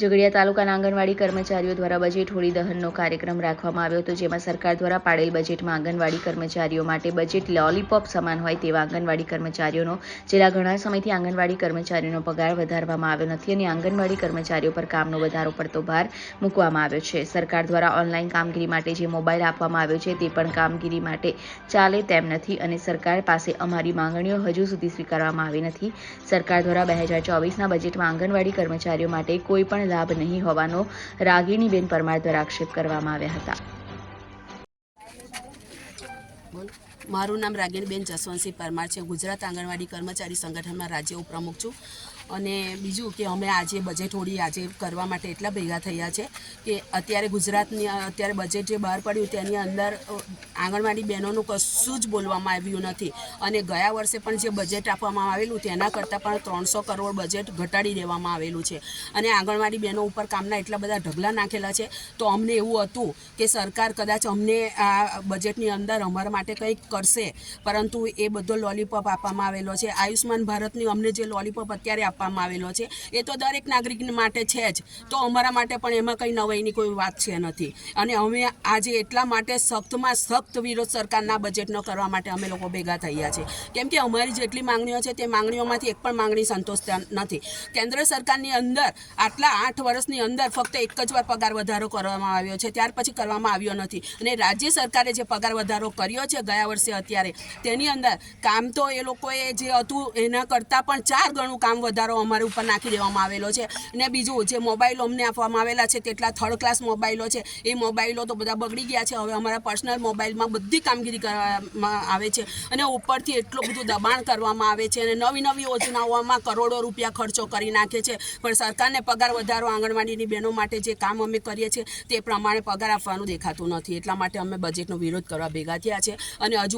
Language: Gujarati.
ઝઘડિયા તાલુકાના આંગણવાડી કર્મચારીઓ દ્વારા બજેટ હોળી દહનનો કાર્યક્રમ રાખવામાં આવ્યો હતો, જેમાં સરકાર દ્વારા પાડેલ બજેટમાં આંગણવાડી કર્મચારીઓ માટે બજેટ લોલીપોપ સમાન હોય તેવા આંગણવાડી કર્મચારીઓનો છેલ્લા ઘણા સમયથી આંગણવાડી કર્મચારીઓનો પગાર વધારવામાં આવ્યો નથી અને આંગણવાડી કર્મચારીઓ પર કામનો વધારો પડતો ભાર મૂકવામાં આવ્યો છે. સરકાર દ્વારા ઓનલાઈન કામગીરી માટે જે મોબાઈલ આપવામાં આવ્યો છે, તે પણ કામગીરી માટે ચાલે તેમ નથી અને સરકાર પાસે અમારી માંગણીઓ હજુ સુધી સ્વીકારવામાં આવી નથી. સરકાર દ્વારા બે હજાર ચોવીસના બજેટમાં આંગણવાડી કર્મચારીઓ માટે કોઈ પણ લાભ નહીં હોવાનો રાગીણીબેન પરમાર દ્વારા આક્ષેપ કરવામાં આવ્યા હતા. મારું નામ રાગીણબેન જસવંતસિંહ પરમાર છે. ગુજરાત આંગણવાડી કર્મચારી સંગઠનમાં રાજ્ય ઉપપ્રમુખ છું. અને બીજું કે અમે આજે બજેટ હોળી આજે કરવા માટે એટલા ભેગા થયા છે કે અત્યારે ગુજરાતની, અત્યારે બજેટ જે બહાર પડ્યું તેની અંદર આંગણવાડી બહેનોનું કશું જ બોલવામાં આવ્યું નથી. અને ગયા વર્ષે પણ જે બજેટ આપવામાં આવેલું તેના કરતાં પણ ત્રણસો કરોડ બજેટ ઘટાડી દેવામાં આવેલું છે. અને આંગણવાડી બહેનો ઉપર કામના એટલા બધા ઢગલા નાખેલા છે. તો અમને એવું હતું કે સરકાર કદાચ અમને આ બજેટની અંદર અમારા માટે કંઈક કરશે. પરંતુ એ બધો લોલીપોપ આપવામાં આવેલો છે. આયુષ્માન ભારતની અમને જે લોલીપોપ અત્યારે આપવામાં આવેલો છે, એ તો દરેક નાગરિક માટે છે જ. તો અમારા માટે પણ એમાં કંઈ નવાઈની કોઈ વાત છે નથી. અને અમે આજે એટલા માટે સખ્તમાં સખ્ત વિરોધ સરકારના બજેટનો કરવા માટે અમે લોકો ભેગા થયા છે. કેમ કે અમારી જેટલી માંગણીઓ છે તે માંગણીઓમાંથી એક પણ માંગણી સંતોષતા નથી. કેન્દ્ર સરકારની અંદર આટલા આઠ વર્ષની અંદર ફક્ત એક જ વાર પગાર વધારો કરવામાં આવ્યો છે. ત્યાર પછી કરવામાં આવ્યો નથી. અને રાજ્ય સરકારે જે પગાર વધારો કર્યો છે, ગયા વર્ષે અત્યારે. તેની અંદર કામ તો એ લોકોએ જે હતું, એના કરતાં પણ ચાર ગણું કામ વધારો અમારી ઉપર નાખી દેવામાં આવેલો છે. ને બીજું, જે મોબાઈલો અમને આપવામાં આવેલા છે, તેટલા થર્ડ ક્લાસ મોબાઈલો છે, એ મોબાઈલો તો બધા બગડી ગયા છે. હવે અમારા પર્સનલ મોબાઈલમાં બધી કામગીરી કરવામાં આવે છે. અને ઉપરથી એટલું બધું દબાણ કરવામાં આવે છે અને નવી નવી યોજનાઓમાં કરોડો રૂપિયા ખર્ચો કરી નાખે છે. પણ સરકારને પગાર વધારો આંગણવાડીની બહેનો માટે જે કામ અમે કરીએ છીએ, તે પ્રમાણે પગાર આપવાનું દેખાતું નથી. એટલા માટે અમે બજેટનો વિરોધ કરવા ભેગા થયા છે. અને હજુ